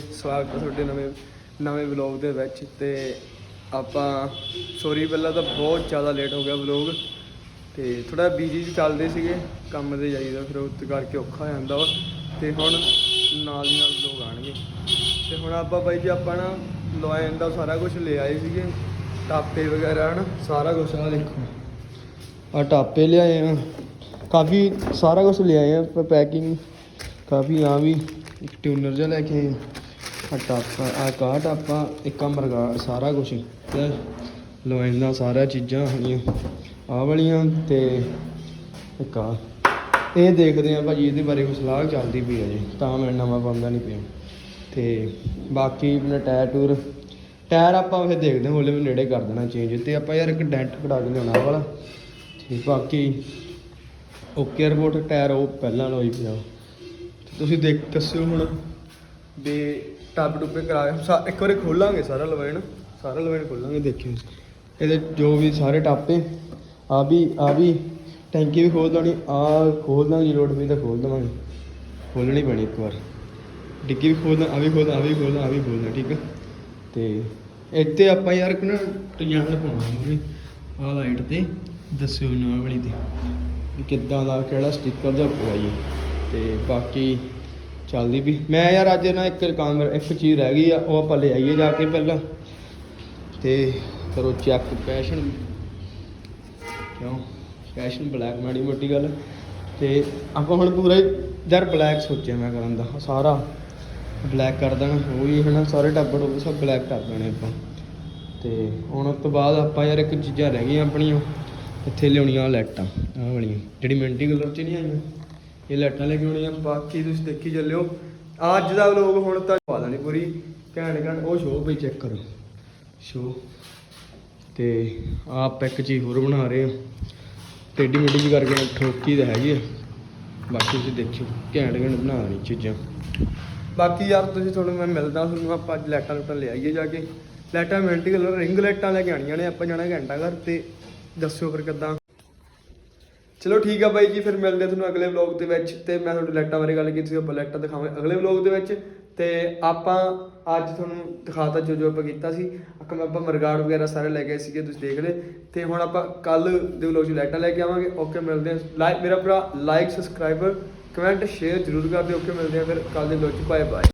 ਸਵਾਗਤ ਹੈ ਤੁਹਾਡੇ ਨਵੇਂ ਨਵੇਂ ਵਲੌਗ ਦੇ ਵਿੱਚ ਤੇ ਆਪਾਂ ਸੋਰੀ ਪਹਿਲਾਂ ਤਾਂ ਬਹੁਤ ਜ਼ਿਆਦਾ ਲੇਟ ਹੋ ਗਿਆ ਵਲੌਗ ਤੇ ਥੋੜਾ ਬਿਜ਼ੀ ਚੱਲਦੇ ਸੀਗੇ, ਕੰਮ ਤੇ ਜਾਈਦਾ ਫਿਰ ਉਸ ਕਰਕੇ ਔਖਾ ਹੋ ਜਾਂਦਾ ਵਾ ਤੇ ਹੁਣ ਨਾਲ ਹੀ ਨਾਲ ਵਲੌਗ ਆਣਗੇ ਤੇ ਹੁਣ ਆਪਾਂ ਬਾਈ ਜੀ ਆਪਾਂ ਨਾ ਲੋਇਨ ਦਾ ਸਾਰਾ ਕੁਝ ਲੈ ਆਏ ਸੀਗੇ, ਟਾਪੇ ਵਗੈਰਾ ਹਨ, ਸਾਰਾ ਕੁਝ ਆ ਦੇਖੋ। ਆ ਟਾਪੇ ਲਿਆਏ ਆ, ਕਾਫੀ ਸਾਰਾ ਕੁਝ ਲਿਆਏ ਆ ਪੈਕਿੰਗ ਕਾਫੀ ਆ ਵੀ, ਇੱਕ ਟਿਊਨਰ ਜਿਹਾ ਲੈ ਕੇ ਆਏ ਟਾਪਾ ਆ ਕਾ ਟਾਪਾ ਇੱਕ ਆ ਮਰਗਾ, ਸਾਰਾ ਕੁਝ ਤੇ ਲੋਇਨ ਦਾ ਸਾਰਾ ਚੀਜ਼ਾਂ ਹੈਗੀਆਂ। ਆ ਵਾਲੀਆਂ ਤੇ ਇੱਕ ਆ। ਇਹ ਦੇਖਦੇ ਆ ਭਾਜੀ, ਇਹਦੇ ਬਾਰੇ ਕੋਈ ਸਲਾਹ ਚੱਲਦੀ ਪਈ ਹੈ ਜੀ। ਤਾਂ ਮੈਂ ਨਵਾਂ ਪਾਉਂਦਾ ਨਹੀਂ ਪਿਆ। ਤੇ ਬਾਕੀ ਆਪਣਾ ਟਾਇਰ ਟੂਰ, ਟਾਇਰ ਆਪਾਂ ਫਿਰ ਦੇਖਦੇ ਹਾਂ ਹੌਲੇ ਵੀ ਨੇੜੇ ਕਰ ਦੇਣਾ ਚੇਂਜ ਤੇ ਆਪਾਂ ਯਾਰ ਇੱਕ ਡੈਂਟ ਕਢਾ ਕੇ ਲਿਆਉਣਾ ਆਹ ਵਾਲਾ। ਤੇ ਬਾਕੀ ਓਕੇ ਰਿਪੋਰਟ, ਟਾਇਰ ਉਹ ਪਹਿਲਾਂ ਵਾਲਾ ਪਿਆ। ਤੁਸੀਂ ਦੇਖ, ਦੱਸਿਓ ਹੁਣ। ਵੀ ਟੱਬ ਟੁੱਪੇ ਕਰਾਏ ਸਾ- ਇੱਕ ਵਾਰੀ ਖੋਲਾਂਗੇ ਸਾਰਾ ਲਵਾਇਣ ਸਾਰਾ ਲਵਾਇਣ ਖੋਲਾਂਗੇ, ਦੇਖਿਓ ਇਹਦੇ ਜੋ ਵੀ ਸਾਰੇ ਟਾਪੇ, ਆ ਵੀ ਆ ਵੀ। ਟੈਂਕੀ ਵੀ ਖੋਲ ਦੇਣੀ, ਆ ਖੋਲ ਦਾਂਗੇ ਲੋਡ ਵੀ ਤਾਂ ਖੋਲ ਦੇਵਾਂਗੇ। ਖੋਲਣੀ ਪੈਣੀ ਇੱਕ ਵਾਰ। ਡਿੱਗੀ ਵੀ ਖੋਲਦਾ ਆ ਵੀ ਖੋਲਦਾ ਆ ਵੀ ਖੋਲਦਾ ਆ ਵੀ ਖੋਲਦਾ ਠੀਕ ਆ? ਤੇ ਇੱਥੇ ਆਪਾਂ ਯਾਰ ਕਿ ਨਾ ਟਿਆਣ ਪਾਉਣਾ ਮੂਰੇ ਆ ਲਾਈਟ ਤੇ, ਦੱਸਿਓ ਨਾ ਵਾਲੀ ਤੇ। ਵੀ ਕਿੱਦਾਂ ਦਾ, ਕਿਹੜਾ ਸਟicker ਜਿਹਾ ਪਵਾਈਏ। ਤੇ ਬਾਕੀ ਚੱਲਦੀ ਵੀ। ਮੈਂ ਯਾਰ ਅੱਜ ਨਾ ਇੱਕ ਕੰਮ ਇੱਕ ਚੀਜ਼ ਰਹਿ ਗਈ ਆ, ਉਹ ਆਪਾਂ ਲੈ ਆਈਏ ਜਾ ਕੇ ਪਹਿਲਾਂ। ਤੇ ਕਰੋ ਚੈੱਕ ਪੈਸ਼ਨ ਕਿਉਂ? ਪੈਸ਼ਨ ਬਲੈਕ ਮਾੜੀ ਮੋਟੀ ਗੱਲ। ਤੇ ਆਪਾਂ ਹੁਣ ਪੂਰਾ ਯਾਰ ਬਲੈਕ ਸੋਚਿਆ ਮੈਂ ਕਰਨ ਦਾ। ਸਾਰਾ ਬਲੈਕ ਕਰ ਦੇਣਾ, ਉਹ ਵੀ ਹਨਾ, ਸਾਰੇ ਟੱਬਰ ਉਹ ਸਭ ਬਲੈਕ ਕਰ ਦੇਣੇ ਆਪਾਂ। ਤੇ ਹੁਣ ਉਸ ਤੋਂ ਬਾਅਦ ਆਪਾਂ ਯਾਰ ਇੱਕ ਚੀਜ਼ਾਂ ਰਹਿ ਗਈਆਂ ਆਪਣੀਆਂ। ਇੱਥੇ ਲਿਆਉਣੀਆਂ ਲਾਈਟਾਂ, ਆਹ ਵਾਲੀਆਂ। ਜਿਹੜੀ ਮਿੰਟੀ ਕਲਰ ਚ ਨਹੀਂ ਆਈਆਂ? ਇਹ ਲਾਈਟਾਂ ਲੈ ਕੇ ਆਉਣੀਆਂ ਬਾਕੀ ਤੁਸੀਂ ਦੇਖੀ ਚੱਲਿਓ। ਅੱਜ ਦਾ ਵਲੋਗ ਹੁਣ ਤਾਂ ਪਾ ਦੇਣੀ ਪੂਰੀ। ਘੈਂਟ ਘੈਂਟ, ਉਹ ਸ਼ੋਅ ਪਈ ਚੈੱਕ ਕਰੋ। ਸ਼ੋਅ ਤੇ ਆਪ ਇੱਕ ਚੀਜ਼ ਹੋਰ ਬਣਾ ਰਹੇ ਹਾਂ। ਟੇਡੀ ਮੇਡੀ ਜੀ ਕਰਕੇ ਠੋਕੀ ਤਾਂ ਹੈਗੀ ਆ। ਬਾਕੀ ਤੁਸੀਂ ਦੇਖਿਓ, ਘੈਂਟ ਘੈਂਟ ਬਣਾ ਰਹੀ ਚੀਜ਼ਾਂ। ਬਾਕੀ ਯਾਰ ਤੁਸੀਂ ਤੁਹਾਨੂੰ ਮੈਂ ਮਿਲਦਾ ਤੁਹਾਨੂੰ, ਆਪਾਂ ਅੱਜ ਲਾਈਟਾਂ ਲੁਟਾਂ ਲੈ ਆਈਏ ਜਾ ਕੇ। ਲਾਈਟਾਂ ਮਿੰਟੀ ਕਲਰ ਰਿੰਗ ਲਾਈਟਾਂ ਲੈ ਕੇ ਆਣੀਆਂ ਨੇ, ਆਪਾਂ ਜਾਣਾ ਘੰਟਾ ਘਰ ਤੇ ਦੱਸਿਓ ਫਿਰ ਕਿੱਦਾਂ। ਚਲੋ ਠੀਕ ਆ ਬਾਈ ਜੀ, ਫਿਰ ਮਿਲਦੇ ਆ ਤੁਹਾਨੂੰ ਅਗਲੇ ਵਲੌਗ ਦੇ ਵਿੱਚ ਤੇ ਮੈਂ ਤੁਹਾਨੂੰ ਲਾਈਟਾਂ ਬਾਰੇ ਗੱਲ ਕੀਤੀ ਸੀ, ਆਪਾਂ ਲਾਈਟਾਂ ਦਿਖਾਵਾਂਗੇ ਅਗਲੇ ਵਲੌਗ ਦੇ ਵਿੱਚ। ਤੇ ਆਪਾਂ ਅੱਜ ਤੁਹਾਨੂੰ ਦਿਖਾਤਾ ਜੋ ਜੋ ਆਪਾਂ ਕੀਤਾ ਸੀ। ਅਕਮ ਆਪਾਂ ਮਰਗਾੜ ਵਗੈਰਾ ਸਾਰੇ ਲੈ ਗਏ ਸੀਗੇ, ਤੁਸੀਂ ਦੇਖ ਲਏ। ਤੇ ਹੁਣ ਆਪਾਂ ਕੱਲ ਦੇ ਵਲੌਗ 'ਚ ਲਾਈਟਾਂ ਲੈ ਕੇ ਆਵਾਂਗੇ। ਓਕੇ, ਮਿਲਦੇ ਆ ਲਾਈਕ ਮੇਰਾ ਭਰਾ ਲਾਈਕ ਸਬਸਕ੍ਰਾਈਬਰ ਕਮੈਂਟ ਸ਼ੇਅਰ ਜ਼ਰੂਰ ਕਰ ਦਿਓ। ਓਕੇ, ਮਿਲਦੇ ਆ ਫਿਰ ਕੱਲ ਦੇ ਵਲੌਗ 'ਚ। Bye bye